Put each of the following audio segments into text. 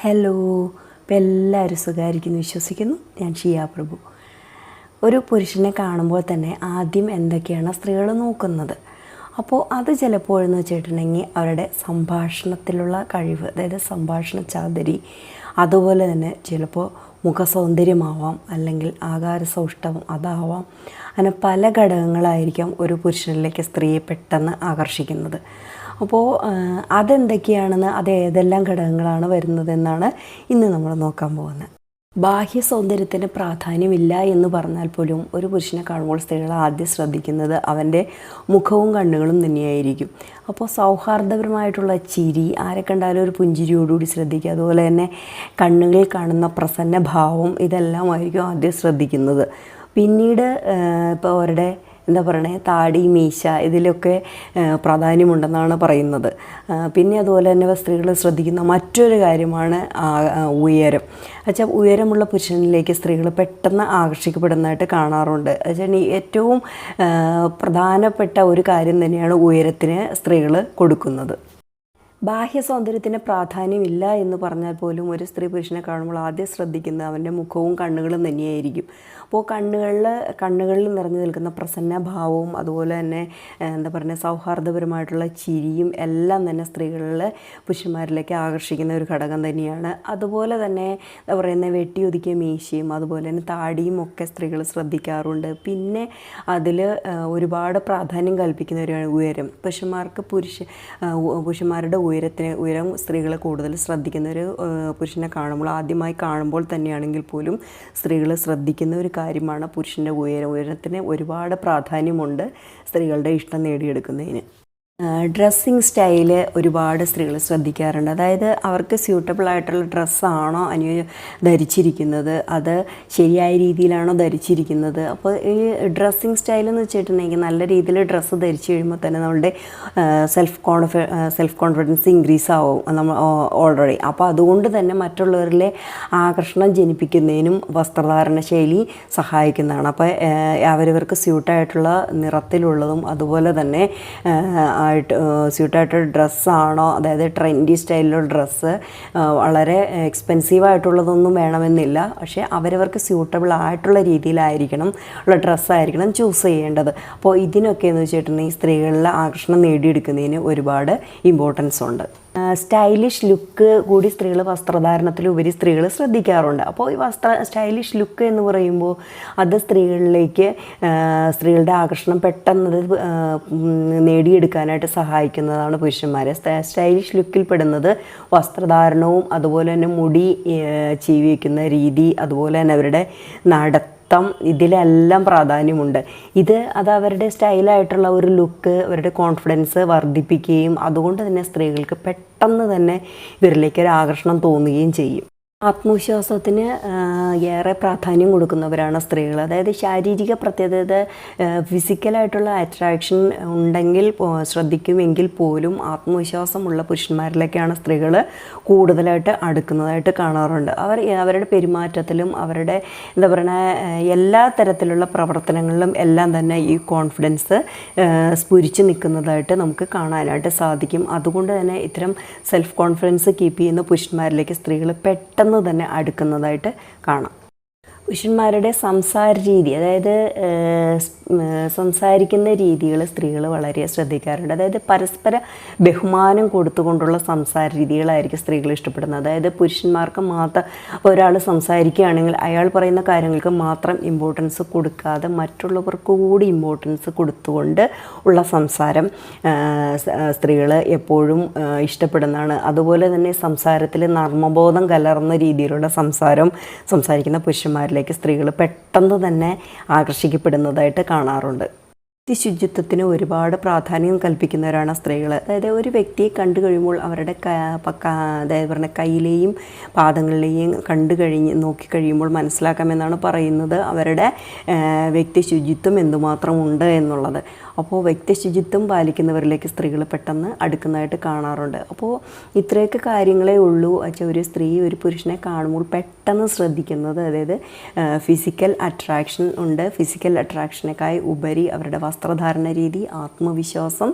Hello ഇപ്പം എല്ലാവരും സുഖമായിരിക്കുന്നു വിശ്വസിക്കുന്നു. ഞാൻ ഷിയ പ്രഭു. ഒരു പുരുഷനെ കാണുമ്പോൾ തന്നെ ആദ്യം എന്തൊക്കെയാണ് സ്ത്രീകൾ നോക്കുന്നത്? അപ്പോൾ അത് ചിലപ്പോഴെന്ന് വെച്ചിട്ടുണ്ടെങ്കിൽ അവരുടെ സംഭാഷണത്തിലുള്ള കഴിവ് അതായത് സംഭാഷണ ചാതരി അതുപോലെ തന്നെ ചിലപ്പോൾ മുഖസൗന്ദര്യമാവാം അല്ലെങ്കിൽ ആകാര സൗഷ്ടവും അതാവാം. അങ്ങനെ പല ഘടകങ്ങളായിരിക്കാം ഒരു പുരുഷനിലേക്ക് സ്ത്രീയെ പെട്ടെന്ന് ആകർഷിക്കുന്നത്. അപ്പോൾ അതെന്തൊക്കെയാണെന്ന് അത് ഏതെല്ലാം ഘടകങ്ങളാണ് വരുന്നതെന്നാണ് ഇന്ന് നമ്മൾ നോക്കാൻ പോകുന്നത്. ബാഹ്യ സൗന്ദര്യത്തിന് പ്രാധാന്യമില്ല എന്ന് പറഞ്ഞാൽ പോലും ഒരു പുരുഷനെ കാണുമ്പോൾ സ്ത്രീകൾ ആദ്യം ശ്രദ്ധിക്കുന്നത് അവന്റെ മുഖവും കണ്ണുകളും തന്നെയായിരിക്കും. അപ്പോൾ സൗഹാർദ്ദപരമായിട്ടുള്ള ചിരി ആരെ കണ്ടാലും ഒരു പുഞ്ചിരിയോടുകൂടി ശ്രദ്ധിക്കുക. അതുപോലെ തന്നെ കണ്ണുകളിൽ കാണുന്ന പ്രസന്ന ഭാവം ഇതെല്ലാമായിരിക്കും ആദ്യം ശ്രദ്ധിക്കുന്നത്. പിന്നീട് ഇപ്പോൾ അവരുടെ എന്താ പറയണേ താടി മീശ ഇതിലൊക്കെ പ്രാധാന്യമുണ്ടെന്നാണ് പറയുന്നത്. പിന്നെ അതുപോലെ തന്നെ സ്ത്രീകൾ ശ്രദ്ധിക്കുന്ന മറ്റൊരു കാര്യമാണ് ഉയരം. വെച്ചാൽ ഉയരമുള്ള പുരുഷനിലേക്ക് സ്ത്രീകൾ പെട്ടെന്ന് ആകർഷിക്കപ്പെടുന്നതായിട്ട് കാണാറുണ്ട്. വെച്ചാൽ ഏറ്റവും പ്രധാനപ്പെട്ട ഒരു കാര്യം തന്നെയാണ് ഉയരത്തിന് സ്ത്രീകൾ കൊടുക്കുന്നത്. ബാഹ്യ സൗന്ദര്യത്തിന് പ്രാധാന്യമില്ല എന്ന് പറഞ്ഞാൽ പോലും ഒരു സ്ത്രീ പുരുഷനെ കാണുമ്പോൾ ആദ്യം ശ്രദ്ധിക്കുന്നത് അവന്റെ മുഖവും കണ്ണുകളും തന്നെയായിരിക്കും. അപ്പോൾ കണ്ണുകളിൽ കണ്ണുകളിൽ നിറഞ്ഞു നിൽക്കുന്ന പ്രസന്ന ഭാവവും അതുപോലെ തന്നെ എന്താ പറയുക സൗഹാർദ്ദപരമായിട്ടുള്ള ചിരിയും എല്ലാം തന്നെ സ്ത്രീകളിൽ പുരുഷന്മാരിലേക്ക് ആകർഷിക്കുന്ന ഒരു ഘടകം തന്നെയാണ്. അതുപോലെ തന്നെ എന്താ പറയുന്ന വെട്ടിയൊതുക്കിയ മീശയും അതുപോലെ തന്നെ താടിയും ഒക്കെ സ്ത്രീകൾ ശ്രദ്ധിക്കാറുണ്ട്. പിന്നെ അതിൽ ഒരുപാട് പ്രാധാന്യം കൽപ്പിക്കുന്ന ഒരു ഉയരം. പുരുഷന്മാർക്ക് പുരുഷ പുരുഷന്മാരുടെ ഉയരത്തിന് ഉയരം സ്ത്രീകൾ കൂടുതൽ ശ്രദ്ധിക്കുന്ന ഒരു പുരുഷനെ കാണുമ്പോൾ ആദ്യമായി കാണുമ്പോൾ തന്നെയാണെങ്കിൽ പോലും സ്ത്രീകൾ ശ്രദ്ധിക്കുന്ന ഒരു കാര്യമാണ് പുരുഷന്റെ ഉയരം. ഉയരത്തിന് ഒരുപാട് പ്രാധാന്യമുണ്ട് സ്ത്രീകളുടെ ഇഷ്ടം നേടിയെടുക്കുന്നതിന്. ഡ്രസ്സിങ് സ്റ്റൈൽ ഒരുപാട് സ്ത്രീകൾ ശ്രദ്ധിക്കാറുണ്ട്. അതായത് അവർക്ക് സ്യൂട്ടബിൾ ആയിട്ടുള്ള ഡ്രസ്സാണോ അനു ധരിച്ചിരിക്കുന്നത് അത് ശരിയായ രീതിയിലാണോ ധരിച്ചിരിക്കുന്നത്. അപ്പോൾ ഈ ഡ്രസ്സിങ് സ്റ്റൈൽ എന്ന് വെച്ചിട്ടുണ്ടെങ്കിൽ നല്ല രീതിയിൽ ഡ്രസ്സ് ധരിച്ചു കഴിയുമ്പോൾ തന്നെ നമ്മളുടെ self confidence self confidence increase ആവും നമ്മൾ ഓൾറെഡി അപ്പോൾ അതുകൊണ്ട് തന്നെ മറ്റുള്ളവരിലെ ആകർഷണം ജനിപ്പിക്കുന്നതിനും വസ്ത്രധാരണ ശൈലി സഹായിക്കുന്നതാണ്. അപ്പോൾ അവരവർക്ക് സ്യൂട്ടായിട്ടുള്ള നിറത്തിലുള്ളതും അതുപോലെ തന്നെ ആയിട്ട് സ്യൂട്ടായിട്ടുള്ള ഡ്രസ്സാണോ അതായത് ട്രെൻഡി സ്റ്റൈലിലുള്ള ഡ്രസ്സ് വളരെ എക്സ്പെൻസീവ് ആയിട്ടുള്ളതൊന്നും വേണമെന്നില്ല. പക്ഷേ അവരവർക്ക് സ്യൂട്ടബിൾ ആയിട്ടുള്ള രീതിയിലായിരിക്കണം ഉള്ള ഡ്രസ്സായിരിക്കണം ചൂസ് ചെയ്യേണ്ടത്. അപ്പോൾ ഇതിനൊക്കെ എന്ന് വെച്ചിട്ടുണ്ടെങ്കിൽ സ്ത്രീകളിലെ ആകർഷണം നേടിയെടുക്കുന്നതിന് ഒരുപാട് ഇമ്പോർട്ടൻസ് ഉണ്ട്. സ്റ്റൈലിഷ് ലുക്ക് കൂടി സ്ത്രീകൾ വസ്ത്രധാരണത്തിലുപരി സ്ത്രീകൾ ശ്രദ്ധിക്കാറുണ്ട്. അപ്പോൾ ഈ വസ്ത്ര സ്റ്റൈലിഷ് ലുക്ക് എന്ന് പറയുമ്പോൾ അത് സ്ത്രീകളിലേക്ക് സ്ത്രീകളുടെ ആകർഷണം പെട്ടെന്ന് നേടിയെടുക്കാനായിട്ട് സഹായിക്കുന്നതാണ് പുരുഷന്മാരെ. സ്റ്റൈലിഷ് ലുക്കിൽ പെടുന്നത് വസ്ത്രധാരണവും അതുപോലെ തന്നെ മുടി ചീവിക്കുന്ന രീതി അതുപോലെ തന്നെ അവരുടെ നടത്തം ഇതിലെല്ലാം പ്രാധാന്യമുണ്ട്. ഇത് അത് അവരുടെ സ്റ്റൈലായിട്ടുള്ള ഒരു ലുക്ക് അവരുടെ കോൺഫിഡൻസ് വർദ്ധിപ്പിക്കുകയും അതുകൊണ്ട് തന്നെ സ്ത്രീകൾക്ക് പെട്ടെന്ന് തന്നെ ഇവരിലേക്ക് ഒരു ആകർഷണം തോന്നുകയും ചെയ്യും. ആത്മവിശ്വാസത്തിന് ഏറെ പ്രാധാന്യം കൊടുക്കുന്നവരാണ് സ്ത്രീകൾ അതായത് ശാരീരിക പ്രത്യേകത ഫിസിക്കലായിട്ടുള്ള അട്രാക്ഷൻ ഉണ്ടെങ്കിൽ ശ്രദ്ധിക്കുമെങ്കിൽ പോലും ആത്മവിശ്വാസമുള്ള പുരുഷന്മാരിലേക്കാണ് സ്ത്രീകൾ കൂടുതലായിട്ട് അടുക്കുന്നതായിട്ട് കാണാറുണ്ട്. അവർ അവരുടെ പെരുമാറ്റത്തിലും അവരുടെ എന്താ പറയുക എല്ലാ തരത്തിലുള്ള പ്രവർത്തനങ്ങളിലും എല്ലാം തന്നെ ഈ കോൺഫിഡൻസ് സ്ഫുരിച്ച് നിൽക്കുന്നതായിട്ട് നമുക്ക് കാണാനായിട്ട് സാധിക്കും. അതുകൊണ്ട് തന്നെ ഇത്തരം സെൽഫ് കോൺഫിഡൻസ് കീപ്പ് ചെയ്യുന്ന പുരുഷന്മാരിലേക്ക് സ്ത്രീകൾ പെട്ടെന്ന് തന്നെ അടുക്കുന്നതായിട്ട് കാണാം. പുരുഷന്മാരുടെ സംസാര രീതി അതായത് സംസാരിക്കുന്ന രീതികൾ സ്ത്രീകൾ വളരെ ശ്രദ്ധിക്കാറുണ്ട്. അതായത് പരസ്പര ബഹുമാനം കൊടുത്തുകൊണ്ടുള്ള സംസാര രീതികളായിരിക്കും സ്ത്രീകൾ ഇഷ്ടപ്പെടുന്നത്. അതായത് പുരുഷന്മാർക്ക് മാത്രം ഒരാൾ സംസാരിക്കുകയാണെങ്കിൽ അയാൾ പറയുന്ന കാര്യങ്ങൾക്ക് മാത്രം ഇമ്പോർട്ടൻസ് കൊടുക്കാതെ മറ്റുള്ളവർക്ക് കൂടി ഇമ്പോർട്ടൻസ് കൊടുത്തുകൊണ്ട് ഉള്ള സംസാരം സ്ത്രീകൾ എപ്പോഴും ഇഷ്ടപ്പെടുന്നതാണ്. അതുപോലെ തന്നെ സംസാരത്തിൽ നർമ്മബോധം കലർന്ന രീതിയിലുള്ള സംസാരം സംസാരിക്കുന്ന പുരുഷന്മാരിലേക്ക് സ്ത്രീകൾ പെട്ടെന്ന് തന്നെ ആകർഷിക്കപ്പെടുന്നതായിട്ട് കാണാറുണ്ട്. ശുചിത്വത്തിന് ഒരുപാട് പ്രാധാന്യം കൽപ്പിക്കുന്നവരാണ് സ്ത്രീകൾ അതായത് ഒരു വ്യക്തിയെ കണ്ടു കഴിയുമ്പോൾ അവരുടെ അതായത് പറഞ്ഞ കയ്യിലെയും പാദങ്ങളിലെയും കണ്ടു കഴിഞ്ഞ് നോക്കിക്കഴിയുമ്പോൾ മനസ്സിലാക്കാമെന്നാണ് പറയുന്നത് അവരുടെ വ്യക്തി ശുചിത്വം എന്തുമാത്രം ഉണ്ട് എന്നുള്ളത്. അപ്പോൾ വ്യക്തി ശുചിത്വം പാലിക്കുന്നവരിലേക്ക് സ്ത്രീകൾ പെട്ടെന്ന് അടുക്കുന്നതായിട്ട് കാണാറുണ്ട്. അപ്പോൾ ഇത്രയൊക്കെ കാര്യങ്ങളേ ഉള്ളൂ. വെച്ചാൽ ഒരു സ്ത്രീ ഒരു പുരുഷനെ കാണുമ്പോൾ പെട്ടെന്ന് ശ്രദ്ധിക്കുന്നത് അതായത് ഫിസിക്കൽ അട്രാക്ഷൻ ഉണ്ട്. ഫിസിക്കൽ അട്രാക്ഷനേക്കായി ഉപരി അവരുടെ വസ്ത്രധാരണ രീതി ആത്മവിശ്വാസം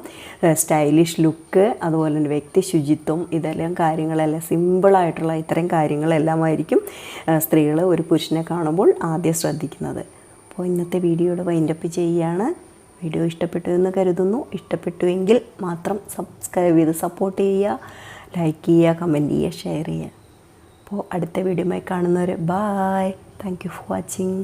സ്റ്റൈലിഷ് ലുക്ക് അതുപോലെ തന്നെ വ്യക്തി ശുചിത്വം ഇതെല്ലാം കാര്യങ്ങളെല്ലാം സിമ്പിളായിട്ടുള്ള ഇത്തരം കാര്യങ്ങളെല്ലാമായിരിക്കും സ്ത്രീകൾ ഒരു പുരുഷനെ കാണുമ്പോൾ ആദ്യം ശ്രദ്ധിക്കുന്നത്. അപ്പോൾ ഇന്നത്തെ വീഡിയോയുടെ വൈൻഡപ്പ് ചെയ്യുകയാണ്. വീഡിയോ ഇഷ്ടപ്പെട്ടു എന്ന് കരുതുന്നു. ഇഷ്ടപ്പെട്ടുവെങ്കിൽ മാത്രം സബ്സ്ക്രൈബ് ചെയ്ത് സപ്പോർട്ട് ചെയ്യുക. ലൈക്ക് ചെയ്യുക കമന്റ് ചെയ്യുക ഷെയർ ചെയ്യുക. അപ്പോൾ അടുത്ത വീഡിയോയുമായി കാണുന്നവരെ bye thank you for watching